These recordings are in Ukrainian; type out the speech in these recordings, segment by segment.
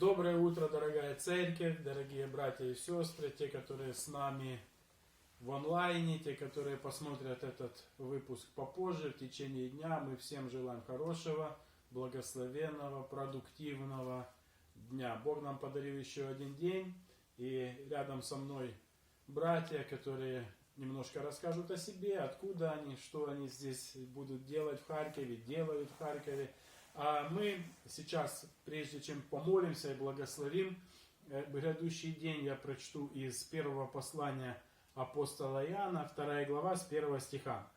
Доброе утро, дорогая церковь, дорогие братья и сестры, те, которые с нами в онлайне, те, которые посмотрят этот выпуск попозже, в течение дня. Мы всем желаем хорошего, благословенного, продуктивного дня. Бог нам подарил еще один день, и рядом со мной братья, которые немножко расскажут о себе, откуда они, что они здесь будут делать в Харькове, делают в Харькове. А мы сейчас, прежде чем помолимся и благословим э, грядущий день, я прочту из первого послания апостола Иоанна, 2 глава, с 1 стиха.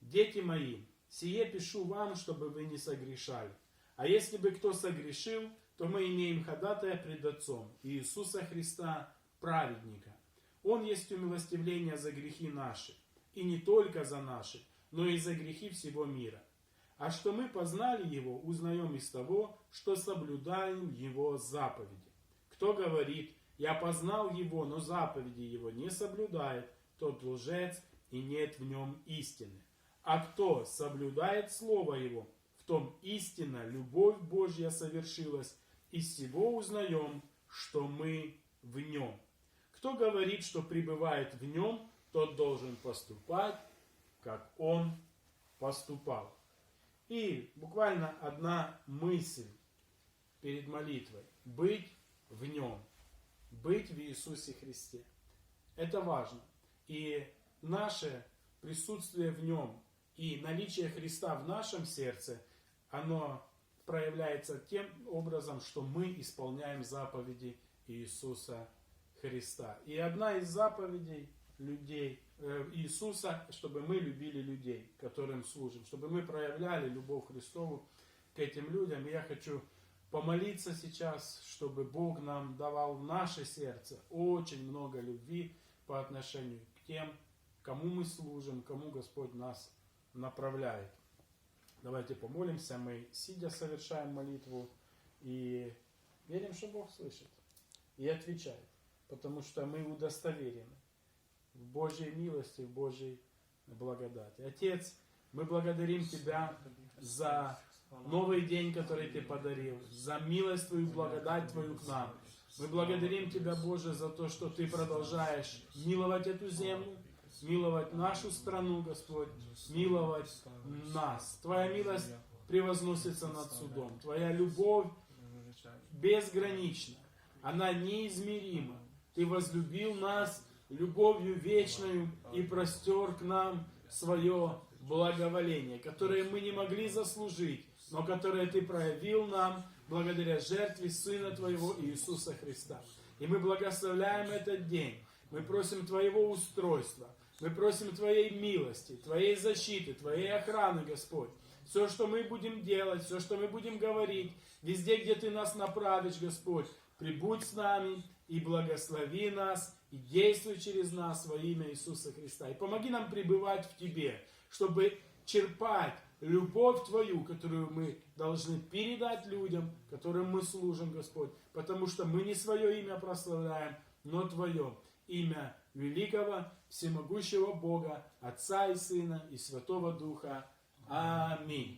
«Дети мои, сие пишу вам, чтобы вы не согрешали. А если бы кто согрешил, то мы имеем ходатая пред Отцом, Иисуса Христа, праведника. Он есть умилостивление за грехи наши, и не только за наши, но и за грехи всего мира. А что мы познали Его, узнаем из того, что соблюдаем Его заповеди. Кто говорит, я познал Его, но заповеди Его не соблюдает, тот лжец, и нет в нем истины. А кто соблюдает Слово Его, в том истина, любовь Божья совершилась, из всего узнаем, что мы в Нем. Кто говорит, что пребывает в Нем, тот должен поступать, как Он поступал. И буквально одна мысль перед молитвой. Быть в Нем. Быть в Иисусе Христе. Это важно. И наше присутствие в Нем и наличие Христа в нашем сердце, оно проявляется тем образом, что мы исполняем заповеди Иисуса Христа. И одна из заповедей людей, Иисуса, чтобы мы любили людей, которым служим, чтобы мы проявляли любовь Христову к этим людям. Я хочу помолиться сейчас, чтобы Бог нам давал в наше сердце очень много любви по отношению к тем, кому мы служим, кому Господь нас направляет. Давайте помолимся, мы сидя совершаем молитву и верим, что Бог слышит и отвечает, потому что мы удостоверены в Божьей милости, в Божьей благодати. Отец, мы благодарим Тебя за новый день, который Ты подарил, за милость Твою, благодать Твою к нам. Мы благодарим Тебя, Боже, за то, что Ты продолжаешь миловать эту землю, миловать нашу страну, Господь, миловать нас. Твоя милость превозносится над судом. Твоя любовь безгранична. Она неизмерима. Ты возлюбил нас любовью вечную и простер к нам свое благоволение, которое мы не могли заслужить, но которое Ты проявил нам благодаря жертве Сына Твоего Иисуса Христа. И мы благословляем этот день. Мы просим Твоего устройства. Мы просим Твоей милости, Твоей защиты, Твоей охраны, Господь. Все, что мы будем делать, все, что мы будем говорить, везде, где Ты нас направишь, Господь, прибудь с нами и благослови нас, и действуй через нас во имя Иисуса Христа. И помоги нам пребывать в Тебе, чтобы черпать любовь Твою, которую мы должны передать людям, которым мы служим, Господь. Потому что мы не свое имя прославляем, но Твое имя великого, всемогущего Бога, Отца і Сина і Святого Духа. Амінь.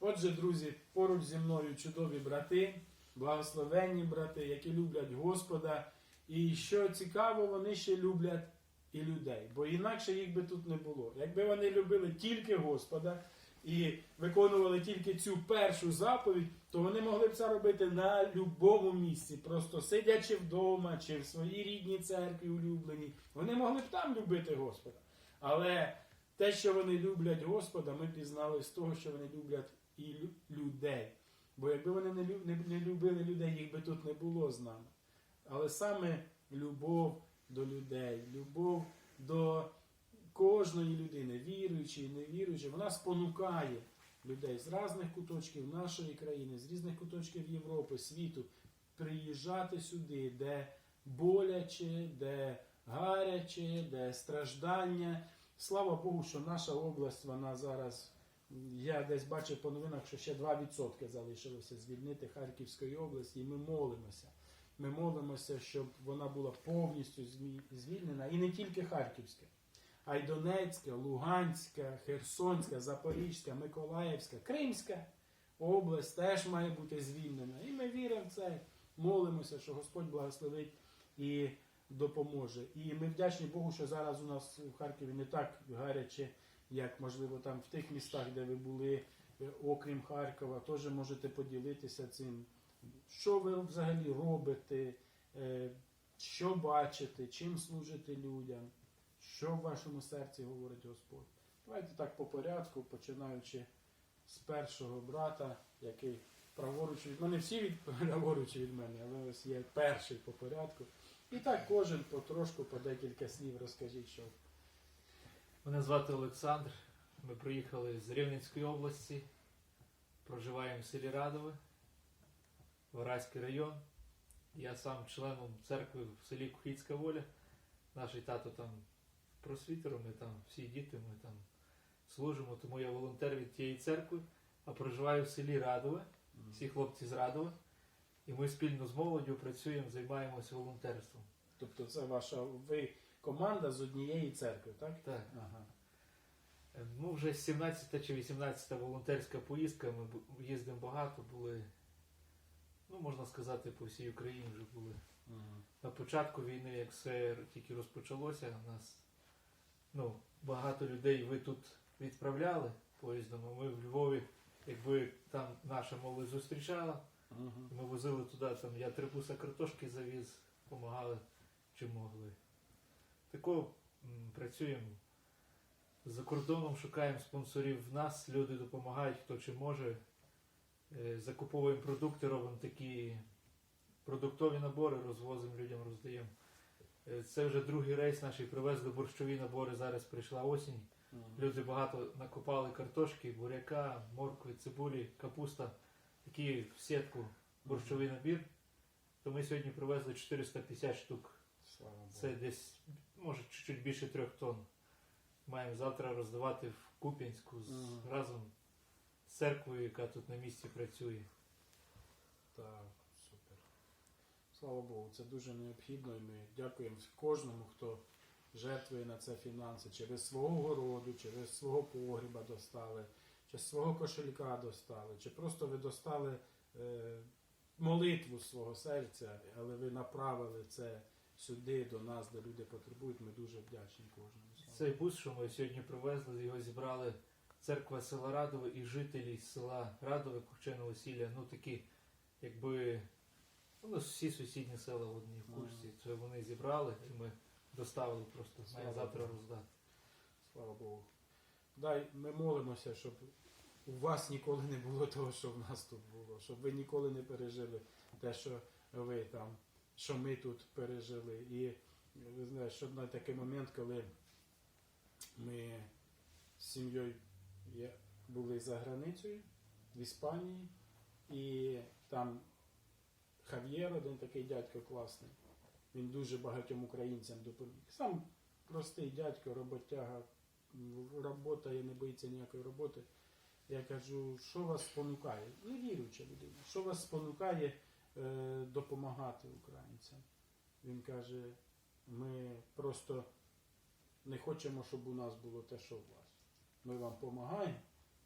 Отже, друзі, поруч зі мною чудові брати, благословенні брати, які люблять Господа. І що цікаво, вони ще люблять і людей, бо інакше їх би тут не було. Якби вони любили тільки Господа і виконували тільки цю першу заповідь, то вони могли б це робити на будь-якому місці, просто сидячи вдома чи в своїй рідній церкві улюбленій. Вони могли б там любити Господа. Але те, що вони люблять Господа, ми пізнали з того, що вони люблять і людей. Бо якби вони не любили людей, їх би тут не було з нами. Але саме любов до людей, любов до кожної людини, віруючої, невіруючої, вона спонукає людей з різних куточків нашої країни, з різних куточків Європи, світу, приїжджати сюди, де боляче, де гаряче, де страждання. Слава Богу, що наша область, вона зараз. Я десь бачив по новинах, що ще 2% залишилося звільнити Харківської області, і ми молимося. Ми молимося, щоб вона була повністю звільнена. І не тільки Харківська, а й Донецька, Луганська, Херсонська, Запорізька, Миколаївська, Кримська область теж має бути звільнена. І ми віримо в це. молимося, що Господь благословить і допоможе. І ми вдячні Богу, що зараз у нас в Харкові не так гаряче, як можливо там в тих містах, де ви були, е, окрім Харкова. Теж можете поділитися цим. Що ви взагалі робите, е, що бачите, чим служите людям, що в вашому серці говорить Господь. Давайте так по порядку, починаючи з першого брата, який праворуч від мене, всі від праворуч від мене, але ось є перший по порядку. І так кожен потрошку по декілька слів розкажіть, що Мене звати Олександр. Ми приїхали з Рівненської області. Проживаємо в селі Радове, Вараський район. Я сам членом церкви в селі Кухіцька воля. Наш тато там просвітером, ми там всі діти, ми там служимо, тому я волонтер від тієї церкви, а проживаю в селі Радове, всі хлопці з Радове. І ми спільно з молоддю працюємо, займаємося волонтерством. тобто це ваша ви команда з однієї церкви, так? Так. Ага. Е, Ну, вже 17 чи 18 волонтерська поїздка. Ми їздимо багато, були, ну, можна сказати, по всій Україні вже були. Мгм. На початку війни, як все тільки розпочалося, нас ну, багато людей ви тут відправляли поїздом, а ми в Львові, якби там наша молодь зустрічала, Мгм. ми возили туди, там я три буса картошки завіз, допомагали чим могли. Тако м, працюємо. За кордоном шукаємо спонсорів в нас, люди допомагають, хто чи може. Е, Закуповуємо продукти, робимо такі продуктові набори, розвозимо людям, роздаємо. Е, Це вже другий рейс наш привезли борщові набори. Зараз прийшла осінь. Люди багато накопали картошки, буряка, моркви, цибулі, капуста. Такий в сітку борщовий набір. То ми сьогодні привезли 450 штук. Це десь, може, чуть-чуть більше трьох тонн. Маємо завтра роздавати в Куп'янську з, разом церквою, яка тут на місці працює. Так, супер. Слава Богу, це дуже необхідно і ми дякуємо кожному, хто жертвує на це фінанси через свого городу, через свого погріба достали, чи з свого кошелька достали, чи просто ви достали е, молитву свого серця, але ви направили це сюди до нас, де люди потребують. Ми дуже вдячні кожному. Цей бус, що ми сьогодні привезли, його зібрали церква села Радове і жителі села Радове, Кухчене Весілля, ну такі, якби ну, всі сусідні села в одній курсі. Це вони зібрали і ми доставили просто. Слава завтра Богу. роздати. Слава Богу. Дай ми молимося, щоб у вас ніколи не було того, що в нас тут було, щоб ви ніколи не пережили те, що ви там, що ми тут пережили. І ви знаєте, що на такий момент, коли ми з сім'єю були за границею в Іспанії, і там Хав'єр, один такий дядько класний. Він дуже багатьом українцям допоміг. Сам простий дядько, роботяга, робота не боїться ніякої роботи. Я кажу, що вас спонукає? Ну, віруюча людина, що вас спонукає е, допомагати українцям? Він каже, ми просто не хочемо, щоб у нас було те, що у вас. Ми вам допомагаємо,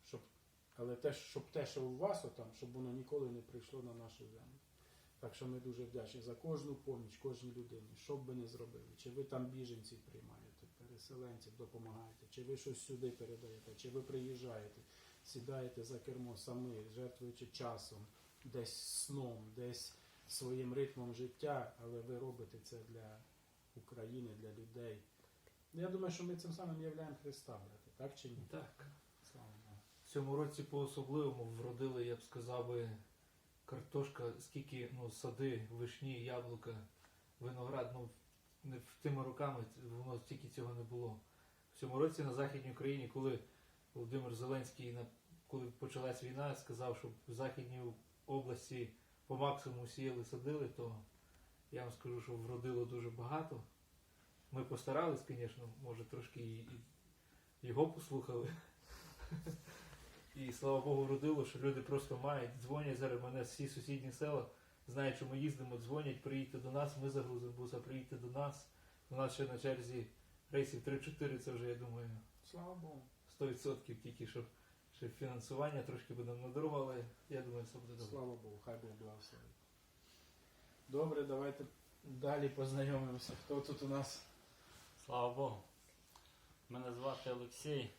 щоб, але те, щоб те, що у вас отам, щоб воно ніколи не прийшло на нашу землю. Так що ми дуже вдячні за кожну поміч, кожній людині, що б ви не зробили. Чи ви там біженців приймаєте, переселенців допомагаєте, чи ви щось сюди передаєте, чи ви приїжджаєте, сідаєте за кермо самі, жертвуючи часом, десь сном, десь своїм ритмом життя, але ви робите це для України, для людей. Я думаю, що ми цим самим являємо Христа, так чи ні? Так. В цьому році по-особливому вродили, я б сказав би, картошка, скільки ну, сади, вишні, яблука, виноград. Ну, не в тими роками воно стільки цього не було. В цьому році на Західній Україні, коли Володимир Зеленський, на- коли почалась війна, сказав, що в Західній області по максимуму сіяли, садили, то я вам скажу, що вродило дуже багато. Ми постарались, звісно, може трошки і його послухали. І слава Богу, вродило, що люди просто мають, дзвонять зараз мене всі сусідні села, знають, що ми їздимо, дзвонять, приїдьте до нас, ми загрузимо буса, приїдьте до нас. У нас ще на черзі рейсів 3-4, це вже, я думаю, Слава Богу. 100% тільки, щоб ще фінансування трошки будемо на дорогу, але я думаю, все буде добре. Слава Богу, хай Бог благословить. Добре, давайте далі познайомимося. Хто тут у нас? Слава Богу. Мене звати Олексій,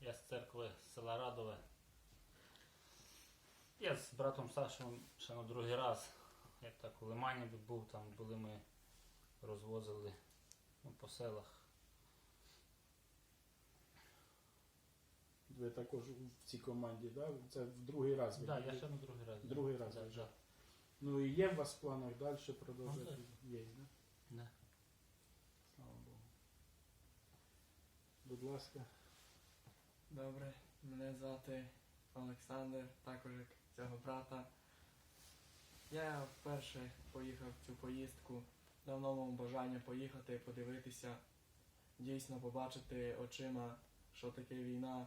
я з церкви села Радове. Я з братом Сашем ще на другий раз. Як так у Лимані був, там були ми розвозили ну, по селах. Ви також в цій команді, да? Це в другий раз. ви Так, я ще на другий раз. Другий раз Да, виїжджав. да. Ну і є у вас в планах далі продовжити? Ну, Є, да? Да. Слава Богу. Будь ласка. Добре, мене звати Олександр, також як цього брата. Я вперше поїхав в цю поїздку. Давно мав бажання поїхати, подивитися, дійсно побачити очима, що таке війна.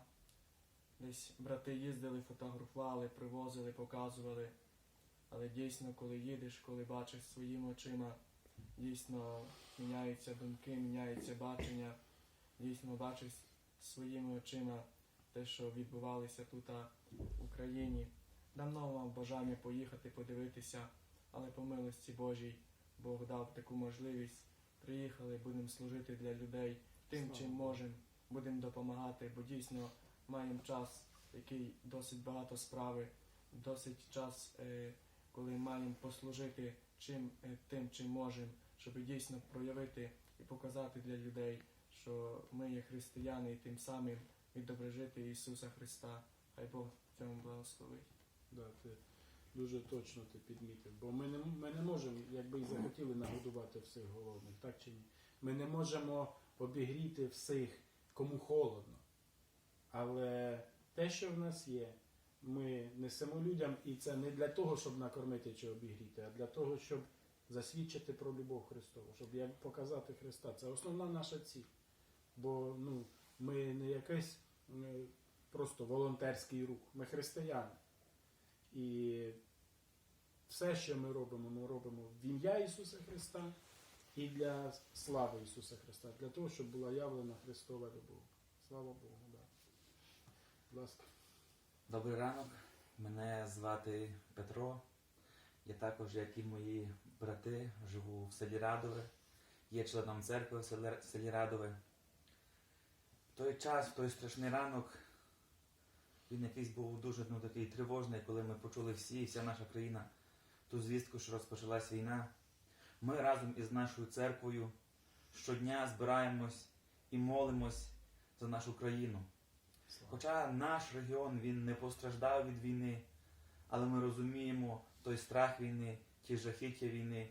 Десь брати їздили, фотографували, привозили, показували. Але дійсно, коли їдеш, коли бачиш своїми очима, дійсно міняються думки, міняється бачення, дійсно бачиш своїми очима те, що відбувалося тут в Україні. Давно мав бажання поїхати, подивитися, але по милості Божій Бог дав таку можливість. Приїхали, будемо служити для людей тим, чим можемо, будемо допомагати, бо дійсно маємо час, який досить багато справи, досить час, е, коли маємо послужити чим, е, тим, чим можемо, щоб дійсно проявити і показати для людей, що ми є християни і тим самим відображити Ісуса Христа. Хай Бог в цьому благословить. Да, ти дуже точно ти підмітив. Бо ми не, ми не можемо, якби і захотіли нагодувати всіх голодних, так чи ні? Ми не можемо обігріти всіх, кому холодно. Але те, що в нас є, ми несемо людям, і це не для того, щоб накормити чи обігріти, а для того, щоб засвідчити про любов Христову, щоб показати Христа. Це основна наша ціль. Бо ну, ми не якийсь просто волонтерський рух, ми християни. І все, що ми робимо, ми робимо в ім'я Ісуса Христа і для слави Ісуса Христа, для того, щоб була явлена Христова любов. Слава Богу, да. Будь ласка. Добрий ранок, мене звати Петро. Я також, як і мої брати, живу в селі Радове, є членом церкви в селі Радове. В той час, в той страшний ранок, він якийсь був дуже ну, такий тривожний, коли ми почули всі, вся наша країна, ту звістку, що розпочалась війна. Ми разом із нашою церквою щодня збираємось і молимось за нашу країну. Хоча наш регіон він не постраждав від війни, але ми розуміємо той страх війни, ті жахіття війни.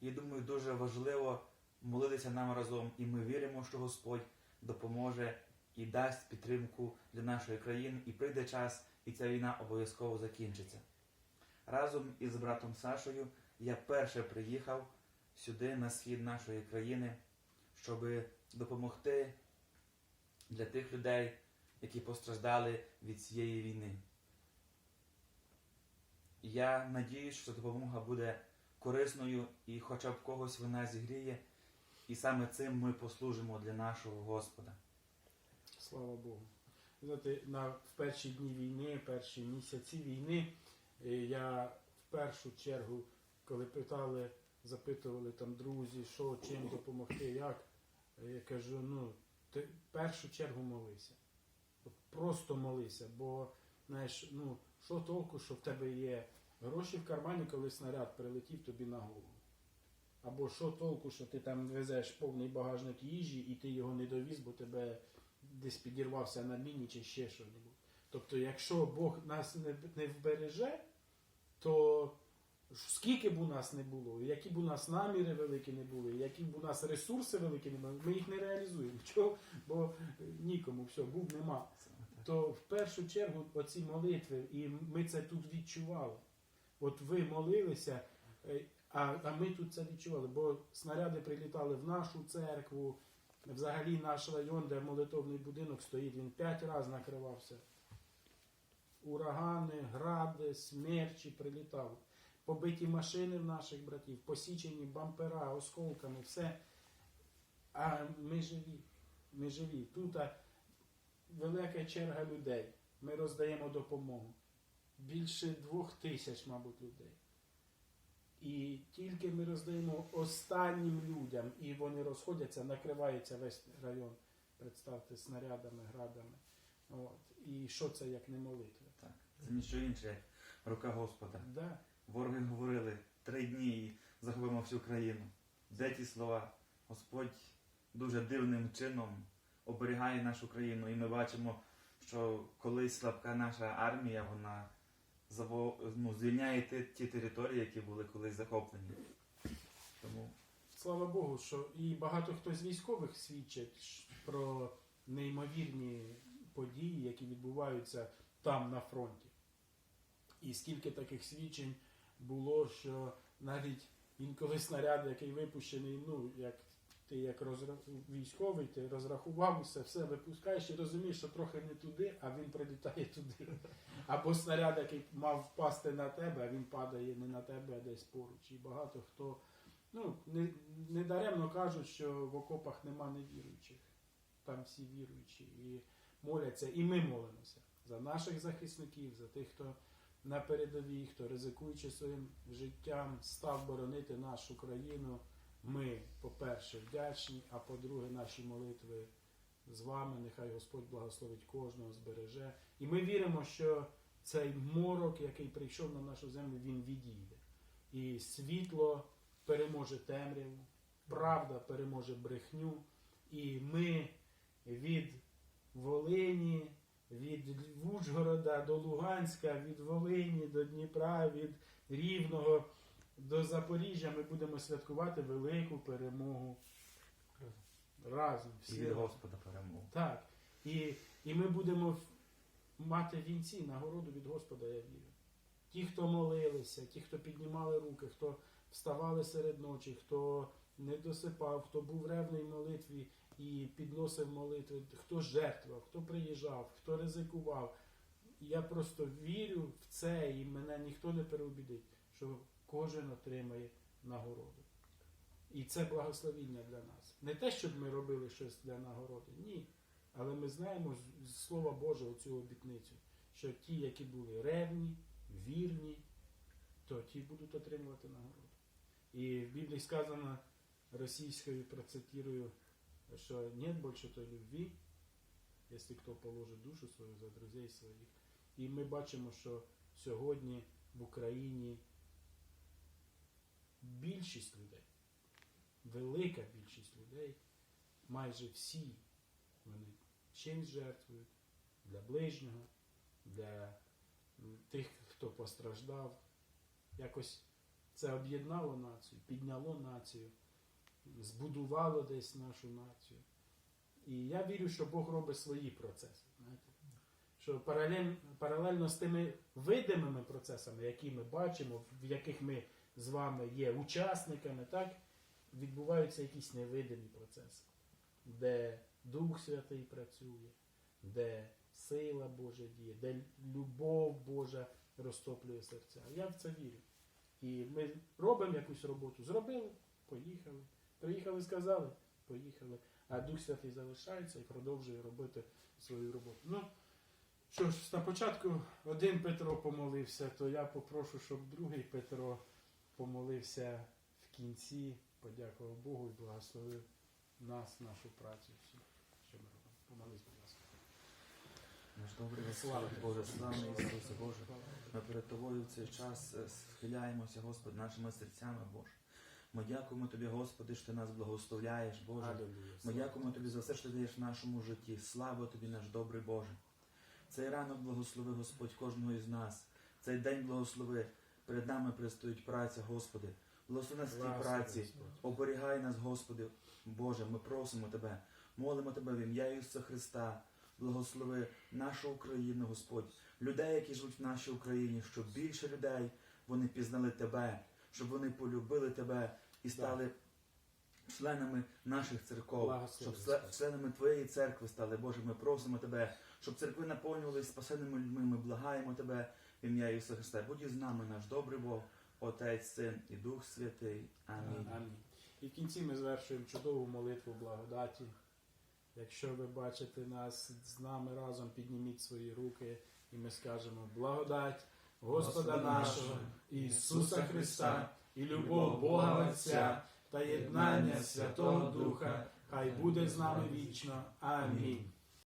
І думаю, дуже важливо молитися нам разом, і ми віримо, що Господь допоможе і дасть підтримку для нашої країни, і прийде час, і ця війна обов'язково закінчиться. Разом із братом Сашою я перше приїхав сюди, на схід нашої країни, щоб допомогти для тих людей, які постраждали від цієї війни. Я надіюсь, що допомога буде корисною і хоча б когось вона зігріє, і саме цим ми послужимо для нашого Господа. Слава Богу. Знаєте, на, в перші дні війни, перші місяці війни, е, я в першу чергу, коли питали, запитували там друзі, що, чим допомогти, як, е, я кажу, ну, ти в першу чергу молися. Просто молися, бо знаєш, ну, що толку, що в тебе є гроші в кармані, коли снаряд прилетів тобі на голову. Або що толку, що ти там везеш повний багажник їжі і ти його не довіз, бо тебе десь підірвався на міні чи ще щось. Тобто, якщо Бог нас не, не вбереже, то скільки б у нас не було, які б у нас наміри великі не були, які б у нас ресурси великі не були, ми їх не реалізуємо. Чого? Бо нікому, все, був нема. То в першу чергу оці молитви, і ми це тут відчували. От ви молилися, е, а, а ми тут це відчували, бо снаряди прилітали в нашу церкву, взагалі наш район, де молитовний будинок стоїть, він п'ять разів накривався. Урагани, гради, смерчі прилітали. Побиті машини в наших братів, посічені бампера, осколками, все. А ми живі. Ми живі. Тут велика черга людей. Ми роздаємо допомогу. Більше двох тисяч, мабуть, людей. І тільки ми роздаємо останнім людям, і вони розходяться, накривається весь район, представте, снарядами, градами. От. І що це як не молитва? Так. Це ніщо інше, як рука Господа. Да. Вороги говорили три дні і захопимо всю країну. Де ті слова? Господь дуже дивним чином оберігає нашу країну, і ми бачимо, що колись слабка наша армія, вона. Ну, звільняє ті, ті території, які були колись захоплені. Тому Слава Богу, що і багато хто з військових свідчить про неймовірні події, які відбуваються там на фронті. І скільки таких свідчень було, що навіть інколи снаряд, який випущений, ну, як ти як розра... військовий, ти розрахував усе, все випускаєш і розумієш, що трохи не туди, а він прилітає туди. Або снаряд, який мав впасти на тебе, а він падає не на тебе, а десь поруч. І багато хто Ну, не, не даремно кажуть, що в окопах нема невіруючих. Там всі віруючі і моляться, і ми молимося за наших захисників, за тих, хто на передовій, хто ризикуючи своїм життям, став боронити нашу країну. Ми, по-перше, вдячні, а по-друге, наші молитви з вами. Нехай Господь благословить кожного, збереже. І ми віримо, що цей морок, який прийшов на нашу землю, він відійде. І світло переможе темряву, правда переможе брехню, і ми від Волині, від Ужгорода до Луганська, від Волині до Дніпра, від Рівного до Запоріжжя ми будемо святкувати велику перемогу разом. і Всі від разом. Господа перемогу. Так. І, і ми будемо мати вінці, нагороду від Господа, я вірю. Ті, хто молилися, ті, хто піднімали руки, хто вставали серед ночі, хто не досипав, хто був ревний в молитві і підносив молитви, хто жертвував, хто приїжджав, хто ризикував. Я просто вірю в це, і мене ніхто не переубідить, що кожен отримає нагороду. І це благословіння для нас. Не те, щоб ми робили щось для нагороди, ні. Але ми знаємо з- Слова Божого цю обітницю, що ті, які були ревні, вірні, то ті будуть отримувати нагороду. І в Біблії сказано російською процитирую, що нет більше той любві, якщо хто положить душу свою за друзей своїх. І ми бачимо, що сьогодні в Україні більшість людей, велика більшість людей, майже всі вони чимсь жертвують для ближнього, для тих, хто постраждав. Якось це об'єднало націю, підняло націю, збудувало десь нашу націю. І я вірю, що Бог робить свої процеси. Знаєте? Що паралельно, паралельно з тими видимими процесами, які ми бачимо, в яких ми з вами є учасниками, так, відбуваються якісь невидимі процеси, де Дух Святий працює, де сила Божа діє, де любов Божа розтоплює серця. Я в це вірю. І ми робимо якусь роботу. Зробили, поїхали. Приїхали, сказали, поїхали. А Дух Святий залишається і продовжує робити свою роботу. Ну, що ж, на початку один Петро помолився, то я попрошу, щоб другий Петро помолився в кінці, подякував Богу і благословив нас, нашу працю. всю, що ми робимо. Помолись, будь ласка. Наш добрий Слава Господь, Боже, славний Ісусе Боже. Ми перед Тобою в цей час е, схиляємося, Господь, нашими серцями, Боже. Ми дякуємо Тобі, Господи, що Ти нас благословляєш, Боже. Ми дякуємо Тобі за все, що ти даєш в нашому житті. Слава Тобі, наш добрий Боже. Цей ранок благослови Господь кожного із нас. Цей день благослови. Перед нами предстоїть праця, Господи. Благослови нас в цій праці. Оберігай нас, Господи. Боже, ми просимо Тебе. Молимо Тебе в ім'я Ісуса Христа. Благослови нашу Україну, Господь. Людей, які живуть в нашій Україні, щоб більше людей вони пізнали Тебе, щоб вони полюбили Тебе і стали членами наших церков, щоб членами Твоєї церкви стали. Боже, ми просимо Тебе, щоб церкви наповнювалися спасеними людьми. Ми благаємо Тебе в ім'я Ісуса Христа. Будь із нами, наш добрий Бог, Отець, Син і Дух Святий. Амінь. Амінь. І в кінці ми звершуємо чудову молитву благодаті. Якщо ви бачите нас з нами разом, підніміть свої руки і ми скажемо благодать Господа Господа нашого Ісуса Христа і любов Бога Отця та єднання Святого Духа, хай буде з нами вічно. Амінь.